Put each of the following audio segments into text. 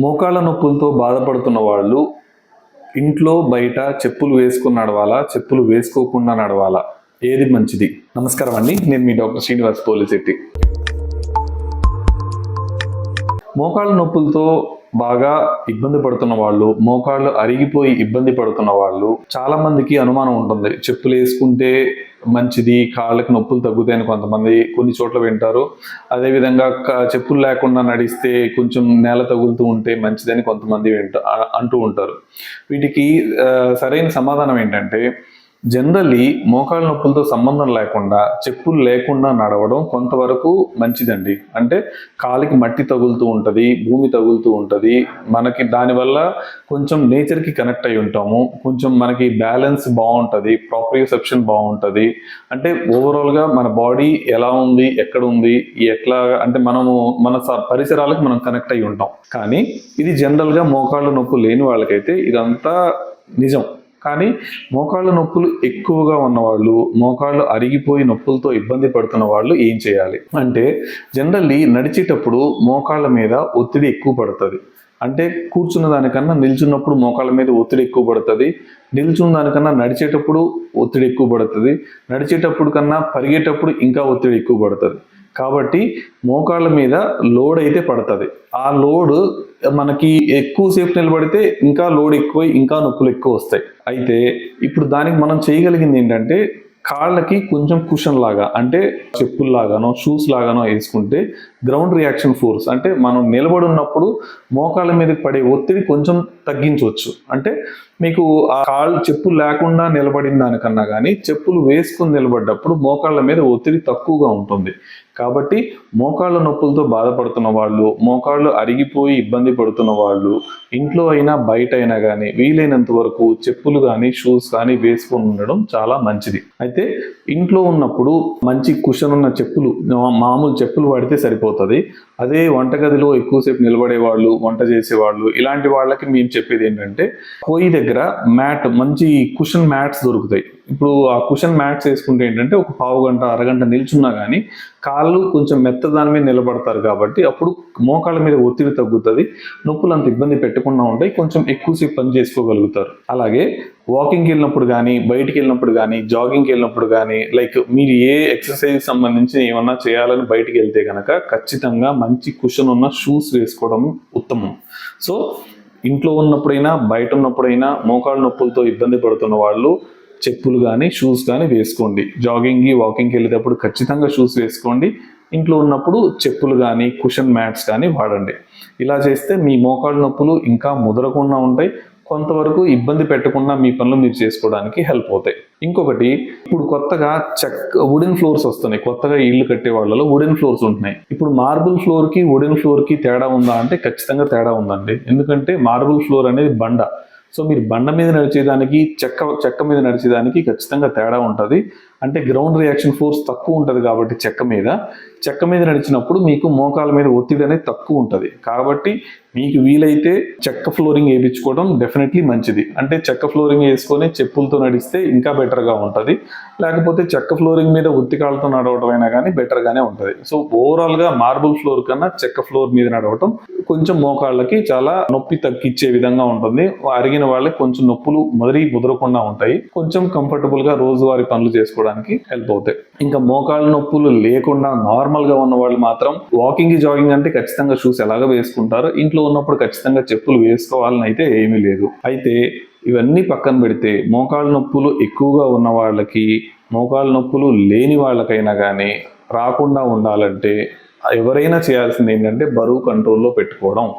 మోకాళ్ళ నొప్పులతో బాధపడుతున్న వాళ్ళు ఇంట్లో బయట చెప్పులు వేసుకుని నడవాలా చెప్పులు వేసుకోకుండా నడవాలా? ఏది మంచిది? నమస్కారం అండి. నేను మీ డాక్టర్ శ్రీనివాస్ పోలిశెట్టి. మోకాళ్ళ నొప్పులతో బాగా ఇబ్బంది పడుతున్న వాళ్ళు మోకాళ్ళు అరిగిపోయి ఇబ్బంది పడుతున్న వాళ్ళు చాలా మందికి అనుమానం ఉంటుంది. చెప్పులు వేసుకుంటే మంచిది కాళ్ళకి నొప్పులు తగ్గుతాయని కొంతమంది కొన్ని చోట్ల వింటారు. అదేవిధంగా చెప్పులు లేకుండా నడిస్తే కొంచెం నేల తగులుతూ ఉంటే మంచిదని కొంతమంది వింట అంటూ ఉంటారు. వీటికి సరైన సమాధానం ఏంటంటే జనరల్లీ మోకాళ్ళ నొప్పులతో సంబంధం లేకుండా చెప్పులు లేకుండా నడవడం కొంతవరకు మంచిదండి. అంటే కాలికి మట్టి తగులుతూ ఉంటుంది భూమి తగులుతూ ఉంటుంది. మనకి దానివల్ల కొంచెం నేచర్కి కనెక్ట్ అయి ఉంటాము. కొంచెం మనకి బ్యాలెన్స్ బాగుంటుంది ప్రాప్రియోసెప్షన్ బాగుంటుంది. అంటే ఓవరాల్గా మన బాడీ ఎలా ఉంది ఎక్కడ ఉంది ఎట్లా అంటే మనము మన స- పరిసరాలకు మనం కనెక్ట్ అయి ఉంటాం. కానీ ఇది జనరల్గా మోకాళ్ళ నొప్పు లేని వాళ్ళకైతే ఇదంతా నిజం. కానీ మోకాళ్ళ నొప్పులు ఎక్కువగా ఉన్నవాళ్ళు మోకాళ్ళు అరిగిపోయి నొప్పులతో ఇబ్బంది పడుతున్న వాళ్ళు ఏం చేయాలి? అంటే జనరల్లీ నడిచేటప్పుడు మోకాళ్ళ మీద ఒత్తిడి ఎక్కువ పడుతుంది. అంటే కూర్చున్న దానికన్నా నిల్చున్నప్పుడు మోకాళ్ళ మీద ఒత్తిడి ఎక్కువ పడుతుంది. నిల్చున్న దానికన్నా నడిచేటప్పుడు ఒత్తిడి ఎక్కువ పడుతుంది. నడిచేటప్పుడు కన్నా పరిగేటప్పుడు ఇంకా ఒత్తిడి ఎక్కువ పడుతుంది. కాబట్టి మోకాళ్ళ మీద లోడ్ అయితే పడుతుంది. ఆ లోడ్ మనకి ఎక్కువసేపు నిలబడితే ఇంకా లోడ్ ఎక్కువ ఇంకా నొప్పులు ఎక్కువ వస్తాయి. అయితే ఇప్పుడు దానికి మనం చేయగలిగింది ఏంటంటే కాళ్ళకి కొంచెం కుషన్ లాగా అంటే చెప్పుల్లాగానో షూస్ లాగానో వేసుకుంటే గ్రౌండ్ రియాక్షన్ ఫోర్స్ అంటే మనం నిలబడి ఉన్నప్పుడు మోకాళ్ళ మీద పడే ఒత్తిడి కొంచెం తగ్గించవచ్చు. అంటే మీకు ఆ కాళ్ళు చెప్పులు లేకుండా నిలబడిన దానికన్నా కానీ చెప్పులు వేసుకుని నిలబడ్డప్పుడు మోకాళ్ళ మీద ఒత్తిడి తక్కువగా ఉంటుంది. కాబట్టి మోకాళ్ళ నొప్పులతో బాధపడుతున్న వాళ్ళు మోకాళ్ళు అరిగిపోయి ఇబ్బంది పడుతున్న వాళ్ళు ఇంట్లో అయినా బయట అయినా కానీ వీలైనంత వరకు చెప్పులు కానీ షూస్ కానీ వేసుకొని ఉండడం చాలా మంచిది. అయితే ఇంట్లో ఉన్నప్పుడు మంచి కుషన్ ఉన్న చెప్పులు మామూలు చెప్పులు వాడితే సరిపోతుంది. అదే వంటగదిలో ఎక్కువసేపు నిలబడే వాళ్ళు వంట చేసేవాళ్ళు ఇలాంటి వాళ్ళకి మేము చెప్పేది ఏంటంటే పొయ్యి దగ్గర మ్యాట్ మంచి కుషన్ మ్యాట్స్ దొరుకుతాయి. ఇప్పుడు ఆ కుషన్ మ్యాట్స్ వేసుకుంటే ఏంటంటే ఒక పావు గంట అరగంట నిల్చున్నా కానీ కాళ్ళు కొంచెం మెత్త దాని మీద నిలబడతారు కాబట్టి అప్పుడు మోకాళ్ళ మీద ఒత్తిడి తగ్గుతుంది నొప్పులు అంత ఇబ్బంది పెట్టకుండా ఉంటాయి కొంచెం ఎక్కువసేపు పని చేసుకోగలుగుతారు. అలాగే వాకింగ్కి వెళ్ళినప్పుడు కానీ బయటికి వెళ్ళినప్పుడు కానీ జాగింగ్కి వెళ్ళినప్పుడు కానీ లైక్ మీరు ఏ ఎక్సర్సైజ్ సంబంధించి ఏమన్నా చేయాలని బయటికి వెళ్తే కనుక ఖచ్చితంగా మంచి కుషన్ ఉన్న షూస్ వేసుకోవడం ఉత్తమం. సో ఇంట్లో ఉన్నప్పుడైనా బయట ఉన్నప్పుడైనా మోకాళ్ళ నొప్పులతో ఇబ్బంది పడుతున్న వాళ్ళు చెప్పులు కానీ షూస్ కానీ వేసుకోండి. జాగింగ్కి వాకింగ్కి వెళ్ళేటప్పుడు ఖచ్చితంగా షూస్ వేసుకోండి. ఇంట్లో ఉన్నప్పుడు చెప్పులు కానీ కుషన్ మ్యాట్స్ కానీ వాడండి. ఇలా చేస్తే మీ మోకాళ్ళ నొప్పులు ఇంకా ముదరకుండా ఉంటాయి. కొంతవరకు ఇబ్బంది పెట్టకుండా మీ పనులు మీరు చేసుకోవడానికి హెల్ప్ అవుతాయి. ఇంకొకటి ఇప్పుడు కొత్తగా చెక్క వుడెన్ ఫ్లోర్స్ వస్తున్నాయి. కొత్తగా ఇల్లు కట్టే వాళ్ళలో వుడెన్ ఫ్లోర్స్ ఉంటున్నాయి. ఇప్పుడు మార్బుల్ ఫ్లోర్కి వుడెన్ ఫ్లోర్కి తేడా ఉందా అంటే ఖచ్చితంగా తేడా ఉందండి. ఎందుకంటే మార్బుల్ ఫ్లోర్ అనేది బండ. సో మీరు బండ మీద నడిచేదానికి చెక్క చెక్క మీద నడిచేదానికి ఖచ్చితంగా తేడా ఉంటుంది. అంటే గ్రౌండ్ రియాక్షన్ ఫోర్స్ తక్కువ ఉంటుంది కాబట్టి చెక్క మీద. చెక్క మీద నడిచినప్పుడు మీకు మోకాల మీద ఒత్తిడి అనేది తక్కువ ఉంటుంది. కాబట్టి మీకు వీలైతే చెక్క ఫ్లోరింగ్ వేయించుకోవడం డెఫినెట్లీ మంచిది. అంటే చెక్క ఫ్లోరింగ్ వేసుకొని చెప్పులతో నడిస్తే ఇంకా బెటర్గా ఉంటుంది. లేకపోతే చెక్క ఫ్లోరింగ్ మీద ఉత్తికాళ్ళతో నడవడం అయినా కానీ బెటర్గానే ఉంటుంది. సో ఓవరాల్గా మార్బుల్ ఫ్లోర్ కన్నా చెక్క ఫ్లోర్ మీద నడవటం కొంచెం మోకాళ్ళకి చాలా నొప్పి తగ్గించే విధంగా ఉంటుంది. అరిగిన వాళ్ళకి కొంచెం నొప్పులు మరీ ముదరకుండా ఉంటాయి. కొంచెం కంఫర్టబుల్గా రోజువారీ పనులు చేసుకోవడానికి హెల్ప్ అవుతాయి. ఇంకా మోకాళ్ళ నొప్పులు లేకుండా నార్మల్గా ఉన్న వాళ్ళు మాత్రం వాకింగ్ జాగింగ్ అంటే ఖచ్చితంగా షూస్ ఎలాగ వేసుకుంటారు ఇంట్లో ఉన్నప్పుడు ఖచ్చితంగా చెప్పులు వేసుకోవాలని అయితే ఏమీ లేదు. అయితే ఇవన్నీ పక్కన పెడితే మోకాళ్ళ నొప్పులు ఎక్కువగా ఉన్న వాళ్ళకి మోకాళ్ళ నొప్పులు లేని వాళ్ళకైనా కానీ రాకుండా ఉండాలంటే ఎవరైనా చేయాల్సింది ఏంటంటే బరువు కంట్రోల్లో పెట్టుకోవడం.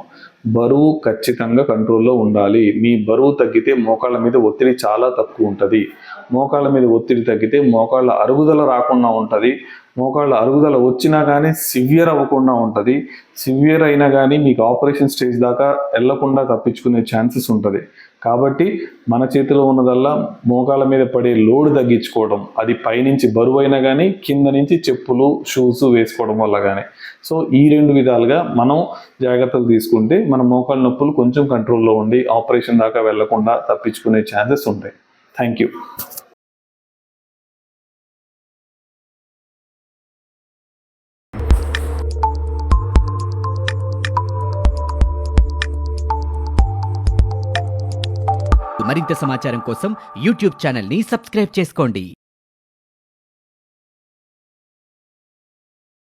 బరువు ఖచ్చితంగా కంట్రోల్లో ఉండాలి. మీ బరువు తగ్గితే మోకాళ్ళ మీద ఒత్తిడి చాలా తక్కువ ఉంటుంది. మోకాళ్ళ మీద ఒత్తిడి తగ్గితే మోకాళ్ళ అరుగుదల రాకుండా ఉంటుంది. మోకాళ్ళ అరుగుదల వచ్చినా కానీ సివియర్ అవ్వకుండా ఉంటుంది. సివియర్ అయినా కానీ మీకు ఆపరేషన్ స్టేజ్ దాకా వెళ్ళకుండా తప్పించుకునే ఛాన్సెస్ ఉంటుంది. కాబట్టి మన చేతిలో ఉన్నదల్లా మోకాల మీద పడే లోడ్ తగ్గించుకోవడం అది పైనుంచి బరువు అయినా కానీ కింద నుంచి చెప్పులు షూస్ వేసుకోవడం వల్ల కానీ సో ఈ రెండు విధాలుగా మనం జాగ్రత్తలు తీసుకుంటే మన మోకాల నొప్పులు కొంచెం కంట్రోల్లో ఉండి ఆపరేషన్ దాకా వెళ్ళకుండా తప్పించుకునే ఛాన్సెస్ ఉంటాయి. Thank you. మరింత సమాచారం కోసం యూట్యూబ్ ఛానల్ని సబ్స్క్రైబ్ చేసుకోండి.